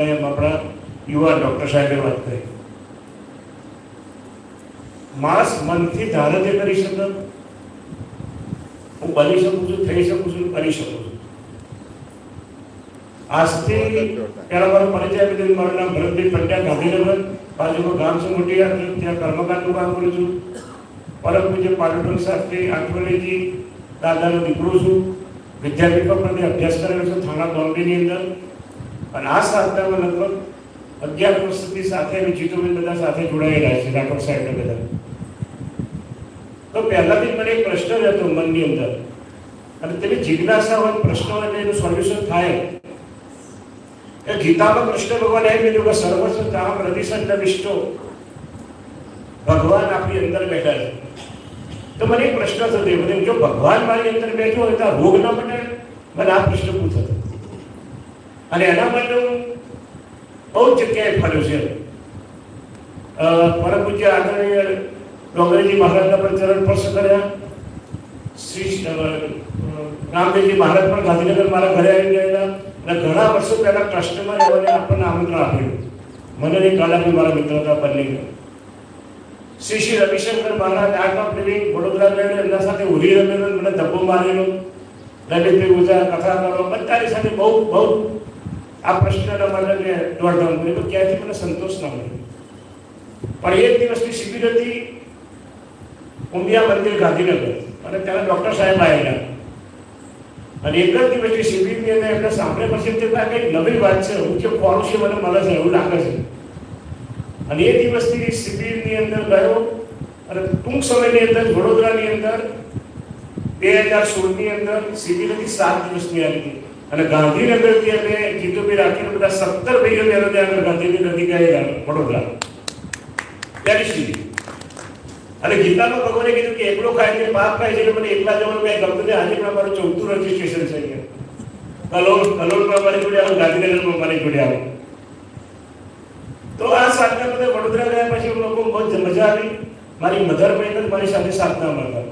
એમ આપણા યુવા ડૉક્ટર સાહેબે વાત કરી. માસ મનથી ધારે તે કરી શકે હું બની શકું છું, થઈ શકું છું, કરી શકું છું. આજથી પહેલા મારો પરિચય આપી દીધો મારું નામ ભરતભાઈ પંડ્યા, ગાંધીનગર. બાજુમાં ગામ છે મોટિયા. ત્યાં કર્મકાંડનું કામ કરું છું. પરમ પૂજ્ય પાટણ શાસ્ત્રી આઠવલેજી દાદાનો દીકરો છું. વિદ્યાપીઠમાં પણ અભ્યાસ કરેલો છે, થાણા બોમ્બેની અંદર. અને આ સાધનામાં લગભગ અગિયાર વર્ષથી સાથે અમે જીતુબેન બધા સાથે જોડાયેલા છે રાઠોડ સાહેબ બધા. તો પહેલાથી મને એક પ્રશ્ન રહેતો મનની અંદર. અને તેની જિજ્ઞાસા હોય પ્રશ્ન હોય એનું સોલ્યુશન થાય. કે ગીતામાં કૃષ્ણ ભગવાન એમ કીધું કે સર્વસ્વ તામ પ્રતિસંડ વિષ્ટો ભગવાન આપણી અંદર બેઠા છે. તો મને એક પ્રશ્ન થતો મને જો ભગવાન મારી અંદર બેઠો હોય તો રોગ ન બને મને આ પ્રશ્ન પૂછતો અને એના માટે હું બહુ જગ્યાએ ફર્યો છે. પરમ પૂજ્ય આદરણીય ડોંગરેજી મહારાજના પણ ચરણ સ્પર્શ કર્યા. શ્રી રામદેવજી મહારાજ પણ ગાંધીનગર મારા ઘરે આવી ગયેલા અને ઘણા વર્ષો પહેલા ટ્રસ્ટમાં રહેવાને આપણને આમંત્રણ આપ્યું. મને એ કાલાબી મારા મિત્ર હતા બંને Shri Shri Ravishankar Maharaj art of living Vadodara ગયેલો, એમના સાથે હોલી રમેલો મને ધબ્બો મારેલો. લલિતભાઈ ઉજા કથા કરો, બધાની સાથે બહુ બહુ આ પ્રશ્નના મને દોડધામ તો ક્યાંથી મને સંતોષ ન મળ્યો. પણ એક દિવસની શિબિર હતી ઉમિયા મંદિર ગાંધીનગર. અને ત્યારે ડૉક્ટર સાહેબ આવેલા. અને એક જ દિવસની શિબિરની અંદર એમને સાંભળે પછી તે આ કંઈક નવી વાત છે. હું જે ખોરું છે, મને મળે છે, એવું લાગે છે. અને એ દિવસની શિબિરની અંદર ગયો. અને ટૂંક સમયની અંદર વડોદરાની અંદર, બે હજાર સોળની અંદર શિબિર હતી સાત દિવસની આવી હતી અને ગાંધીનગરથી અમે જીતુભાઈ રાખીને બધા સત્તર ભાઈઓ ત્યારે ત્યાં ગાંધીની નદી નથી ગયા વડોદરા. ત્યારે સુધી અને ગીતામાં ભગવાને કીધું કે એકલો ખાય છે, પાપ ખાય છે મને એકલા જવાનું કઈ ગમતું નહીં. આજે પણ અમારું ચોથું રજીસ્ટ્રેશન છે અહીંયા. કલોલ કલોલમાં મારી જોડે આવું ગાંધીનગરમાં મારી જોડે આવો. તો આ સાધના બધા વડોદરા ગયા પછી લોકો બહુ મજા આવી. મારી મધર બહેન મારી સાથે સાધના હતા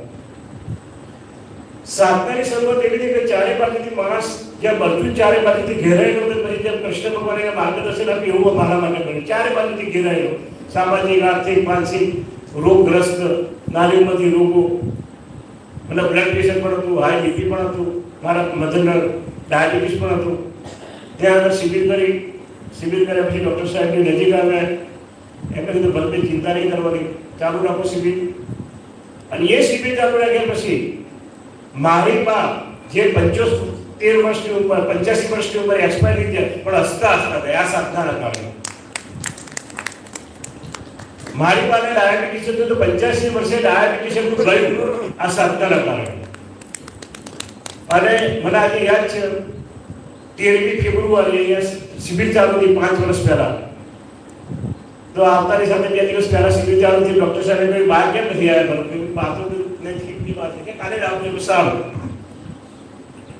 સાધનાની શરૂઆત એવી હતી કે ચારે બાજુથી માણસ જ્યાં બધું ચારે બાજુથી ઘેરાયેલો હતો પછી જેમ કૃષ્ણ ભગવાને એને માર્ગદર્શન આપ્યું એવું મારા માટે બન્યું. ચારે બાજુથી ઘેરાયેલો. સામાજિક, આર્થિક, માનસિક, રોગગ્રસ્ત નાની ઉંમરથી રોગો. મને બ્લડ પ્રેશર પણ હતું હાઈ બીપી પણ હતું, મારા મધરના ડાયાબિટીસ પણ હતું. ત્યાં આગળ શિબિર કરી. શિબિર કર્યા પછી ડૉક્ટર સાહેબની નજીક આવ્યા. એમને કીધું, ભલે ચિંતા નહીં કરવાની. ચાલુ રાખો શિબિર. અને એ શિબિર ચાલુ રાખ્યા પછી મારી બા જે પંચોતેર વર્ષની ઉપર, પંચ્યાસી વર્ષની ઉપર એક્સપાયર થઈ ગયા પણ હસતા હસતા ગયા સાધનાના કારણે. મારી પાસે ડાયાબિટીસ હતું તો પંચ્યાસી વર્ષે ડાયાબિટીસ એટલું ગયું. આ સાધનાના કારણે. અને મને આજે યાદ છે, તેરમી ફેબ્રુઆરી અહીંયા શિબિર ચાલુ થઈ પાંચ વર્ષ પહેલા. તો આવતાની સાથે બે દિવસ પહેલા શિબિર ચાલુ થઈ ડોક્ટર સાહેબ બહાર કેમ નથી આવ્યા? બરોબર નથી વાત કે કાલે રાહુલ સારું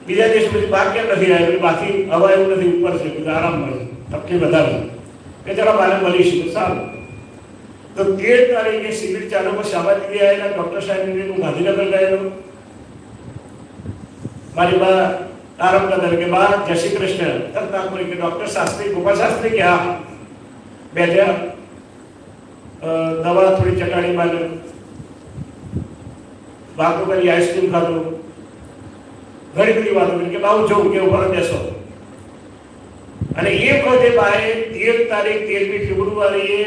બીજા દિવસ પછી બહાર કેમ નથી આવ્યા? બાકી હવા એવું નથી, ઉપર છે કીધું આરામ મળે તકલીફ વધારે. કે ચાલો મારે મળીશું સારું. તો તેર તારીખે શિબિર ચાલુ પર શાબાદી આવેલા, ડોક્ટર સાહેબ હું ગાંધીનગર ગયેલો. મારી બા આરામ કરતા કે બા, જય શ્રી કૃષ્ણ. તરતા કે ડોક્ટર શાસ્ત્રી, ગોપાલ શાસ્ત્રી કે હા. બેઠ્યા દવા થોડી ચટાડી બાજુ વાતો કરી આઈસ્ક્રીમ ખાધું. ઘણી બધી વાતો કરી કે, બાઉ જવું કે ઉપર બેસો. અને એ વખતે બાએ તેર તારીખ, તેરમી ફેબ્રુઆરીએ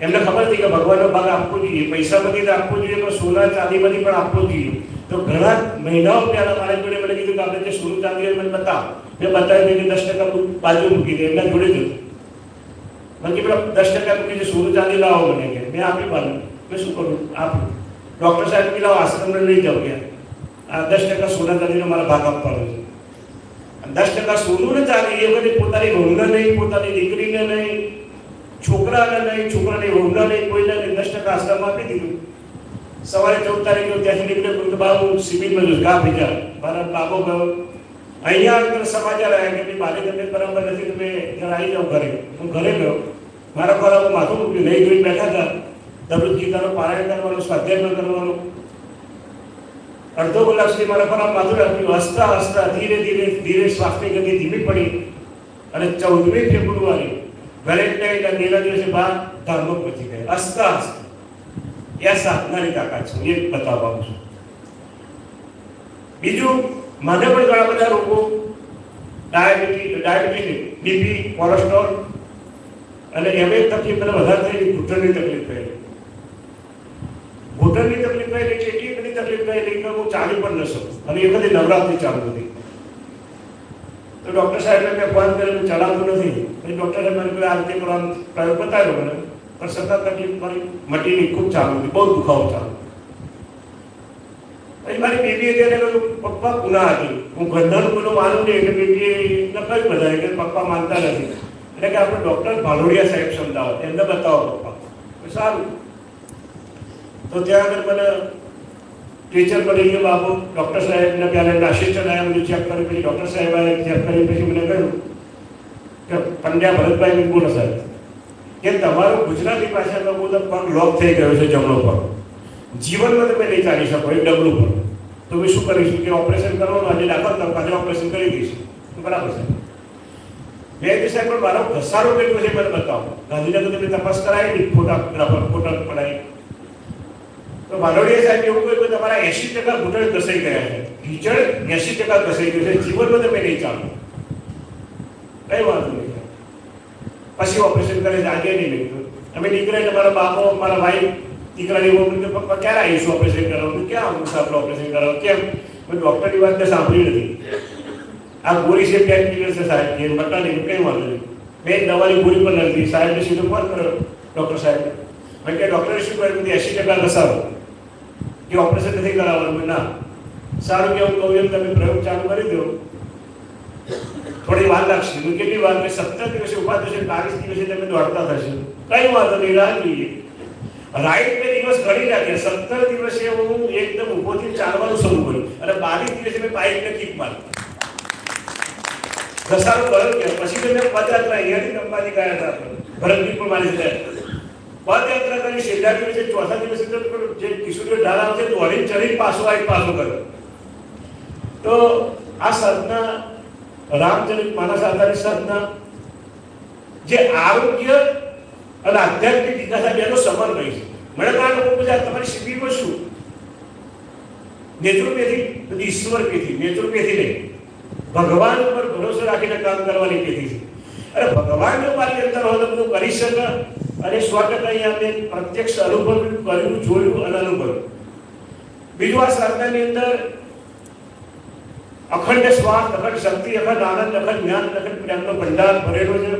એમને ખબર હતી કે ભગવાનનો ભાગ આપવો જોઈએ પૈસામાંથી આપવો જોઈએ, પણ સોના ચાંદીમાંથી પણ આપવો જોઈએ. તો ઘણા મહિનાઓ પહેલા મારા જોડે મને કીધું કે, આપણે જે સોનું ચાંદી મને બતાવ. મેં બતાવી દીધું દસ ટકા બાજુ મૂકી દે, એમના જોડે જોયું બાકી કે પેલા દસ ટકા મૂકી દે સોનું ચાંદી લાવો મને કે, મેં આપી પાડું. મેં શું કરું? આપ. ડૉક્ટર સાહેબ પેલા આશ્રમને લઈ જાઓ ગયા દસ ટકા સોના ચાંદીનો મારા ભાગ આપવાનો છે. દસ ટકા સોનું ને ચાંદી એ વખતે પોતાની વહુને નહીં, પોતાની દીકરીને નહીં, છોકરાને નહીં, છોકરાની વહુને નહીં, કોઈને નહીં. દસ ટકા આશ્રમ આપી દીધું. સવારે ચૌદ તારીખે ત્યાંથી નીકળે કોઈ બાબુ સિવિલમાં જો ગા ભેજા મારા બાબો ગયો. અહીંયા આગળ સમાચાર આવ્યા કે મારી તબિયત બરાબર નથી તમે ઘરે આવી જાઓ ઘરે. હું ઘરે ગયો. મારા ખોરાક માથું મૂક્યું, નહીં જોઈ બેઠા હતા. દરરોજ ગીતાનો પારાયણ કરવાનો સ્વાધ્યાય કરવાનો. અડધો કલાક સુધી મારા ખોરાક માથું રાખ્યું હસતા હસતા ધીરે ધીરે ધીરે શ્વાસની ગતિ ધીમી પડી અને ચૌદમી ફેબ્રુઆરી વેલેન્ટાઇનના તેના દિવસે બાદ ધાર્મિક પહોંચી ગયા. હસતા હસતા. એ સાધનાની તાકાત છે એ બતાવવા માંગુ છું. બીજું, મને પણ ઘણા બધા રોગો ડાયાબિટીસ ડાયાબિટીસ, બીપી, કોલેસ્ટ્રોલ અને એમ એક તકલીફ મને વધારે થઈ ઘૂંટણની તકલીફ થઈ. ઘૂંટણની તકલીફ થઈ એટલે એટલી બધી તકલીફ થઈ કે હું ચાલી પણ ન શકું. અને એ બધી નવરાત્રી ચાલુ હતી. તો ડૉક્ટર સાહેબને મેં ફોન કર્યો હું ચલાવતું નથી. પછી ડૉક્ટરે મને કહ્યું, આ રીતે કરવાનો પ્રયોગ બતાવ્યો મને. પણ સતત તકલીફ મારી મટીની ખૂબ ચાલુ હતી, બહુ દુખાવો ચાલુ પછી મારી બેબીએ ત્યારે કહ્યું, પપ્પા પુના હતી હું ગંધાનું બધું માનું નહીં, એટલે બેબીએ કહ્યું બધા કે પપ્પા માનતા નથી. એટલે કે આપણે ડૉક્ટર ભાલોડિયા સાહેબ સમજાવો, એમને બતાવો પપ્પા. તો સારું. તો ત્યાં આગળ મને ટીચર બની ગયો બાબુ ડૉક્ટર સાહેબને પહેલાં એમના અસિસ્ટન્ટ આવ્યા બધું ચેક કરી પછી ડૉક્ટર સાહેબ આવ્યા ચેક કરી પછી મને કહ્યું કે પંડ્યા ભરતભાઈ બોલો સાહેબ, કે તમારો ગુજરાતી ભાષાનો બધો પગ લોક થઈ ગયો છે જમણો પગ. જીવનમાં તમે નહીં ચાલી શકો એ ડબલું પર તો મેં શું કરીશું કે ઓપરેશન કરવાનું, આજે દાખલ તો આજે ઓપરેશન કરી દઈશું. બરાબર છે. બે દિવસે પણ મારો ઘસારો કેટલો છે મને બતાવો. ગાંધીનગર તમે તપાસ કરાવી ફોટોગ્રાફર ફોટો પડાવી તો માનવડીય સાહેબ એવું કહ્યું કે તમારા એસી ટકા ઘૂંટણ ઘસાઈ ગયા છે ઢીચણ એસી ટકા ઘસાઈ ગયું છે જીવનમાં તમે નહીં ચાલો કઈ વાંધો નહીં પછી ઓપરેશન કરે છે આજે નહીં લખ્યું અમે દીકરાને મારા બાપો મારા ભાઈ દીકરાની મમ્મી કે પપ્પા ક્યારે આવીશું ઓપરેશન કરાવવાનું ક્યાં આવું છે આપણે ઓપરેશન કરાવવાનું કેમ મેં ડૉક્ટરની વાત મેં સાંભળી નથી આ ગોળી છે પેન કિલર છે સાહેબ કે બતા નહીં કઈ વાંધો નહીં મેં દવાની ગોળી પણ નથી સાહેબને સીધો ફોન કર્યો ડૉક્ટર સાહેબ મેં કે ડૉક્ટરે શું કર્યું કે એસી ટકા ઘસારો કે ઓપરેશન નથી કરાવવાનું મેં ના સારું કે હું કહું એમ તમે પ્રયોગ ચાલુ કરી દો થોડી વાર લાગશે મેં કેટલી વાર મેં સત્તર દિવસે ઊભા થશે બાવીસ દિવસે તમે દોડતા થશે કઈ વાંધો નહીં રાહ જોઈએ રાઈટ બે દિવસ ઘડી રાખ્યા સત્તર દિવસે હું એકદમ ઊભોથી ચાલવાનું શરૂ કર્યું અને બાવીસ દિવસે મેં બાઇકને કિક મારી ઘસારો કર્યો કે પછી તો મેં પદયાત્રા અહીંયાથી કંપાની ગયા હતા ભરતની પણ મારી સાથે પદયાત્રા કરી છેલ્લા દિવસે ચોથા દિવસે તો જે કિશોરીઓ ઢાળા છે, દોડીને ચડીને પાછો આવી, પાછો કર્યો તો આ સાધના રામચરિત માનસ આધારિત સાધના જે આરોગ્ય અને આધ્યાત્મિક વિકાસ બેનો સમન્વય છે. મને કારણ લોકો બધા તમારી શિબિરમાં શું? નેત્રોપેથી બધી ઈશ્વર પેથી નેત્રોપેથી નહીં. ભગવાન ઉપર ભરોસો રાખીને કામ કરવાની પેથી છે. અરે ભગવાન જો અંદર હોય તો બધું કરી શકે? અને સો અહીંયા આપણે પ્રત્યક્ષ અનુભવ કર્યું, જોયું અને અનુભવ્યું બીજું આ સાધનાની અંદર અખંડ શ્વાસ અખંડ શક્તિ, અખંડ આનંદ, અખંડ જ્ઞાન, અખંડ પ્રેમનો ભંડાર ભરેલો છે.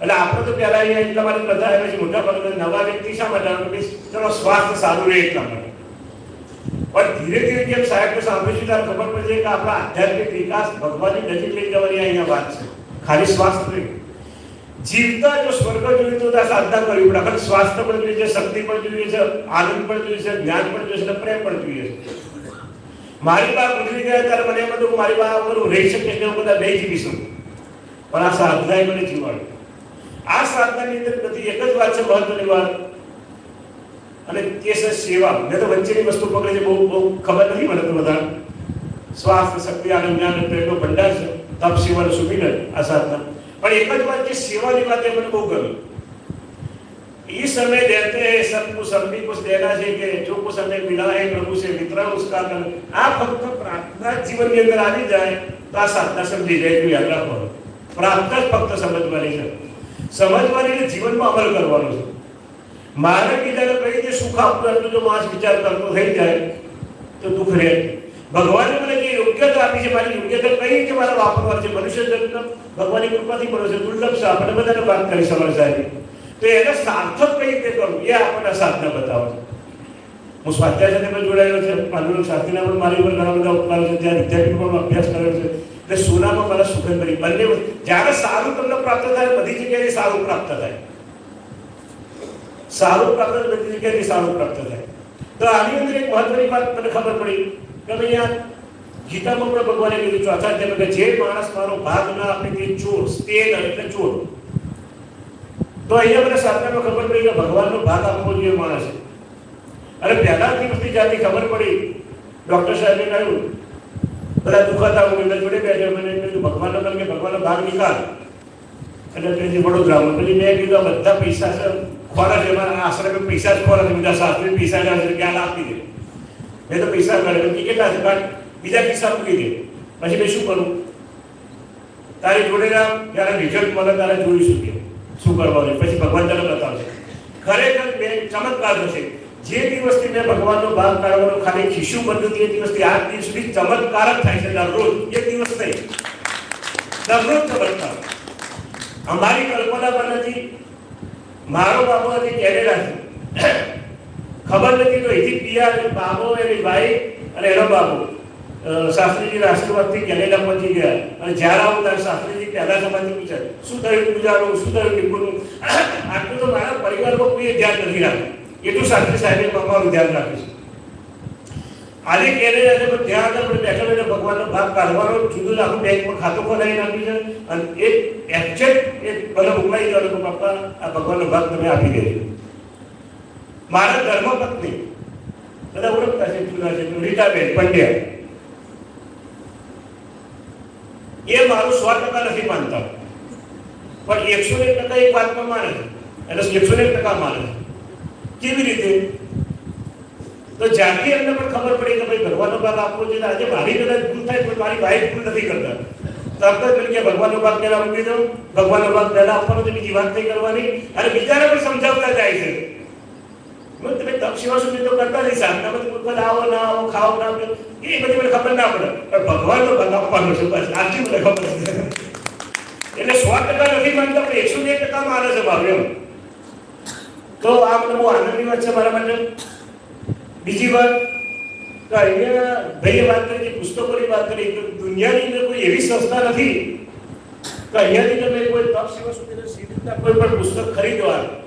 એટલે આપણે તો પહેલા અહીંયા એટલા માટે બધા આવ્યા છે, મોટા ભાગના નવા વ્યક્તિ શા માટે ચલો સ્વાસ્થ્ય સારું રહે એટલા માટે. પણ ધીરે ધીરે જેમ સાહેબને સાંભળ્યું ત્યારે ખબર પડશે કે આપણા આધ્યાત્મિક વિકાસ ભગવાનની નજીક લઈ જવાની અહીંયા વાત છે. ખાલી સ્વાસ્થ્ય નહીં. જીવતા જો સ્વર્ગ જોઈએ તો સાધના કરવી પડે. અખંડ સ્વાસ્થ્ય પણ જોઈએ છે, શક્તિ પણ જોઈએ છે, આનંદ પણ જોઈએ છે, જ્ઞાન પણ જોઈએ છે પ્રેમ પણ જોઈએ છે. મારી બા ગુજરી ગયા ત્યારે મને એમ હતું મારી બા વગર રહી ને હું બધા બે જીવી શકું પણ આ સાધનાએ મને જીવાડ્યું. આ સાધનાની અંદર બધી એક જ વાત છે મહત્વની વાત. અને તે છે સેવા. મેં તો વચ્ચેની વસ્તુ પકડી છે, બહુ બહુ ખબર નથી મને તો બધા સ્વાસ્થ્ય, શક્તિ, આનંદ, જ્ઞાન પ્રેમનો ભંડાર છે. તપ સેવાનું સુમિલન આ સાધના પણ એક જ વાત છે સેવાની વાત એ મને બહુ ગમી इस समय देते हैं सबको सभी कुछ देना चाहिए जो कुछ हमें मिला है प्रभु से वितरण उसका कर આ ફક્ત પ્રાર્થના જ જીવનની અંદર આવી જાય તો આ સાધના સમજી જાય એટલું યાદ રાખવાનું પ્રાર્થના જ ફક્ત સમજવાની છે સમજવાની ને જીવનમાં અમલ કરવાનો છે મારે બીજાને કઈ રીતે સુખ આપવું એટલું જો માણસ વિચાર કરતો થઈ જાય તો દુઃખ રહે ભગવાને મને જે યોગ્યતા આપી છે, મારી યોગ્યતા કઈ રીતે મારે વાપરવા છે મનુષ્ય જન્મ ભગવાનની કૃપાથી મળે છે દુર્લભ છે આપણે બધાને વાત કરી સમજ સાહેબ. તો એને સાર્થક કઈ રીતે કરવું એ આપણને સાધના બતાવે છે. હું સ્વાધ્યાય સાથે પણ જોડાયેલો છે પાંડુરંગ શાસ્ત્રીના પણ મારી ઉપર ઘણા બધા ઉપકારો છે, ત્યાં વિદ્યાપીઠમાં અભ્યાસ કર્યો છે એટલે સોનામાં મારા સુગંધરી બંને જ્યારે સારું તમને પ્રાપ્ત થાય, બધી જગ્યાએ સારું પ્રાપ્ત થાય. સારું પ્રાપ્ત બધી જગ્યાએ સારું પ્રાપ્ત થાય. તો આની અંદર એક મહત્વની વાત મને ખબર પડી. કે ભાઈ ગીતામાં પણ ભગવાને કીધું ચોથા અધ્યાયમાં કે જે માણસ મારો ભાગ ના આપે તે ચોર સ્ટેન એટલે ચોર. તો અહીંયા મને સાધનામાં ખબર પડી કે ભગવાનનો ભાગ આપવો જોઈએ માણસ. અને પહેલા દિવસથી જાતની ખબર પડી. ડૉક્ટર સાહેબે કહ્યું, બધા દુખાતા હું એમના જોડે બેઠો. મને કીધું, ભગવાનનો કારણ કે ભગવાનનો ભાગ નિકાલ. એટલે પેલી વડોદરામાં પછી મેં કીધું બધા પૈસા છે ખોરા છે, મારા આશ્રમે પૈસા જ ખોરા છે, બધા શાસ્ત્રી પૈસા આપી દે? મેં તો પૈસા કાઢે મેં કેટલા છે? બીજા પૈસા મૂકી દે પછી મેં શું કરું? તારી જોડે ના જ્યારે રિઝલ્ટ મળે ત્યારે જોઈશું કે શું કરવાનું પછી ભગવાન તને બતાવશે. ખરેખર મેં ચમત્કાર થશે. જે દિવસથી મેં ભગવાનનો ભાગ કાઢવાનો ખાલી ખિસ્સું બંધ તે દિવસથી આજ દિવસ સુધી ચમત્કાર જ થાય છે. દરરોજ એક દિવસ નહીં. દરરોજ ચમત્કાર. અમારી કલ્પના પણ નથી. મારો બાબો હતી કેનેડા છે. ખબર નથી તો એથી પિયા બાબો એની ભાઈ અને એનો બાબો અ, શાસ્ત્રીજી રાષ્ટ્રવાદથી કેનેડા પહોંચી ગયા. અને જ્યારે આવું ત્યારે શાસ્ત્રીજી પહેલા સમાજથી પૂછે શું થયું પૂજાનું શું થયું ટીપુનું? આટલું તો મારા પરિવારમાં કોઈ ધ્યાન નથી રાખ્યું. એટલું શાસ્ત્રી સાહેબે અમારું ધ્યાન રાખ્યું છે. આજે કેનેડા છે પણ ત્યાં આગળ આપણે બેઠા બેઠા ભગવાનનો ભાગ કાઢવાનો જુદું આખું બેંકમાં ખાતું ખોલાવી નાખ્યું છે. અને એ એક્ઝેક્ટ એ બધા મોકલાઈ ગયો પપ્પા આ ભગવાનનો ભાગ તમે આપી દેજો. મારા ધર્મપત્ની બધા ઓળખતા છે જૂના છે રીટાબેન પંડ્યા એ મારું સો ટકા નથી માનતા પણ એકસો એક ટકા એક વાતમાં માને છે એટલે એકસો એક ટકા માને છે કેવી રીતે તો જ્યારથી એમને પણ ખબર પડી કે ભાઈ ભગવાનનો ભાગ આપવો જોઈએ આજે મારી કદાચ ભૂલ થાય પણ મારી વાઈફ ભૂલ નથી કરતા તરત જ પેલી કે ભગવાનનો ભાગ પહેલા મૂકી દો ભગવાનનો ભાગ પહેલા આપવાનો છે બીજી વાત નહીં કરવાની અને બીજાને પણ સમજાવતા જાય છે મેં તમે તપ સુધી તો કરતા નહીં સાહેબ તમે તો બધા આવો, ના આવો, ખાઓ, ના એ બધી મને ખબર ના પડે. પણ ભગવાનનો ભાગ આપવાનો છે, બસ, આટલી મને ખબર એટલે સો ટકા નથી માનતા પણ એકસો બે ટકા મારે છે ભાવ એમ. તો આ મને બહુ આનંદની વાત છે મારા માટે. બીજી વાત, તો અહીંયા ભાઈએ વાત કરી કે પુસ્તકોની વાત કરી, તો દુનિયાની અંદર કોઈ એવી સંસ્થા નથી. તો અહીંયાથી તમે કોઈ તપ સેવા સુધી સીધી કોઈ પણ પુસ્તક ખરીદવાનું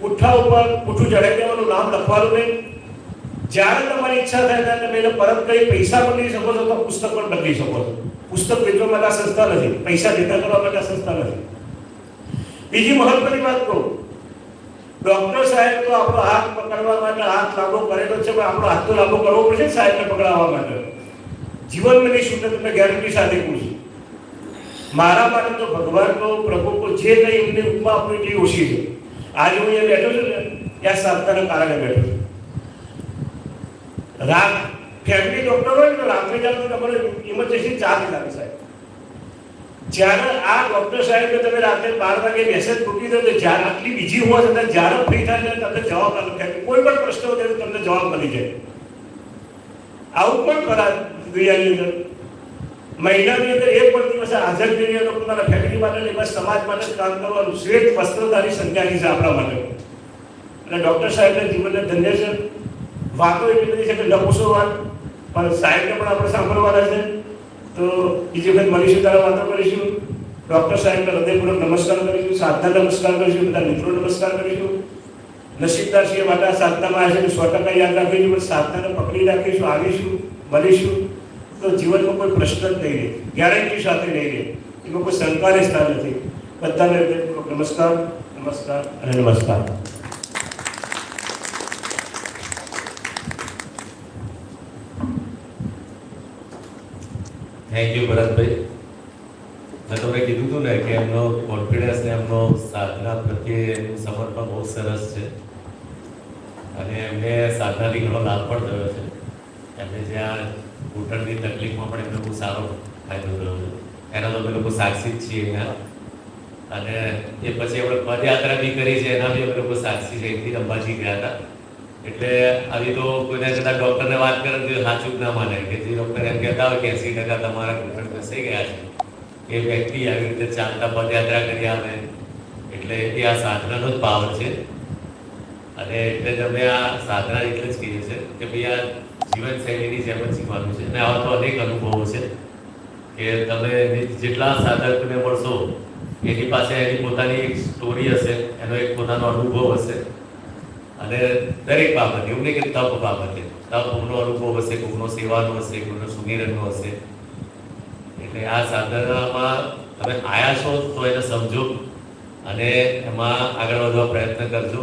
પુઠ્ઠા ઉપર પુઠ્ઠું ચડાવી દેવાનું નામ લખવાનું નહીં. જ્યારે તમારી ઈચ્છા થાય ત્યારે તમે એને પરત કરી પૈસા પણ લઈ શકો છો તો પુસ્તક પણ બદલી શકો છો. પુસ્તક વેચવા માટે આ સંસ્થા નથી. પૈસા ભેગા કરવા માટે સંસ્થા નથી. બીજી મહત્વની વાત કહું. ડોક્ટર સાહેબ તો આપણો હાથ પકડવા માટે હાથ લાંબો કરેલો છે, પણ આપણો હાથ તો લાંબો કરવો પડશે સાહેબને પકડાવવા માટે. જીવન નહીં શું તમને ગેરંટી સાથે કહું મારા માટે તો ભગવાન કો પ્રભુ જે કંઈ એમને ઉપમા આપણી એટલી ઓછી છે. આજે હું અહીંયા બેઠો છું ને, ત્યાં સાધનાના કારણે બેઠો છું. રાત ફેમિલી ડોક્ટર હોય ને રાત્રે તો તમારે ઇમરજન્સી ચાર્જ લાગે સાહેબ. જ્યારે આ ડોક્ટર સાહેબને તમે રાત્રે બાર વાગે મેસેજ મૂકી દો તો જ્યારે આટલી બીજી હોવા છતાં જ્યારે ફ્રી થાય ત્યારે તમને જવાબ આપે. કોઈ પણ પ્રશ્ન હોય તમને જવાબ મળી જાય. આવું પણ ખરા, દુનિયાની અંદર. મહિનાની અંદર એક પણ દિવસે હાજર કરીને લોકો પોતાના ફેમિલી માટે નહીં સમાજ માટે જ કામ કરવાનું શ્વેત વસ્ત્રધારી સંખ્યાની છે આપણા માટે. અને ડૉક્ટર સાહેબના જીવનને ધન્ય છે. વાતો એટલી બધી છે કે લપુસો વાત, પણ સાહેબને પણ આપણે સાંભળવાના છે. તો બીજી વખત મળીશું ત્યારે વાતો કરીશું. ડૉક્ટર સાહેબને હૃદયપૂર્વક નમસ્કાર કરીશું સાધના નમસ્કાર કરીશું, બધા મિત્રો નમસ્કાર કરીશું. નસીબદાર છીએ માટે આ સાધનામાં છે સો ટકા યાદ રાખીશું, પણ સાધનાને પકડી રાખીશું, આવીશું, મળીશું. તો જીવનમાં કોઈ પ્રશ્ન જ નહીં રહે ગેરંટી સાથે નહીં રહે. એમાં કોઈ શંકાને સ્થાન નથી. બધાને નમસ્કાર નમસ્કાર અને નમસ્કાર. Thank you Bharatbhai. મેં તમને કીધું હતું ને કે એમનો કોન્ફિડન્સ ને એમનો સાધના પ્રત્યે એમનું સમર્પણ બહુ સરસ છે. અને એમને સાધનાથી ઘણો લાભ પણ થયો છે. એમને જ્યાં ઘૂંટણની તકલીફમાં પણ એમને બહુ સારો ફાયદો થયો છે. એના તો અમે લોકો સાક્ષી જ છીએ અહીંયા અને એ પછી આપણે પદયાત્રા બી કરી છે, એના બી અમે લોકો સાક્ષી છે. એકથી અંબાજી ગયા હતા. એટલે આવી તો કોઈને કદાચ ડૉક્ટરને વાત કરે તો સાચું જ ના માને, કે જે ડૉક્ટર એમ કહેતા હોય કે એસી ટકા તમારા ઘૂંટણ ઘસાઈ ગયા છે એ વ્યક્તિ આવી રીતે ચાલતા પદયાત્રા કરી આવે. એટલે એ આ સાધનાનો જ પાવર છે. અને એટલે અમે આ સાધના એટલે જ કહીએ છીએ કે ભાઈ આ જીવનશૈલીની જેમ જ શીખવાનું છે. અને આવા તો અનેક અનુભવો છે કે તમે જેટલા સાધકને મળશો, એની પાસે એની પોતાની એક સ્ટોરી હશે, એનો એક પોતાનો અનુભવ હશે. અને દરેક બાબતે એવું નહીં કે તપ બાબતે તપનો અનુભવ હશે કોઈનો સેવાનો હશે કોઈનો સુમિરનનો હશે. એટલે આ સાધનામાં તમે આયા છો તો એને સમજો અને એમાં આગળ વધવા પ્રયત્ન કરજો.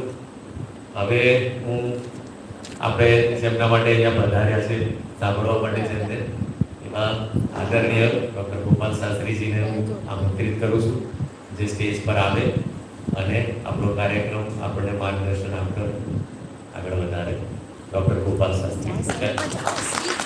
હવે હું આપણે જેમના માટે અહીંયા પધાર્યા છે, સાંભળવા માટે જેમને એમાં આદરણીય ડૉક્ટર ગોપાલ શાસ્ત્રીજીને હું આમંત્રિત કરું છું, જે સ્ટેજ પર આવે અને આપણો કાર્યક્રમ આપણને માર્ગદર્શન આપતો આગળ વધારે. ડૉક્ટર ગોપાલ શાસ્ત્રી.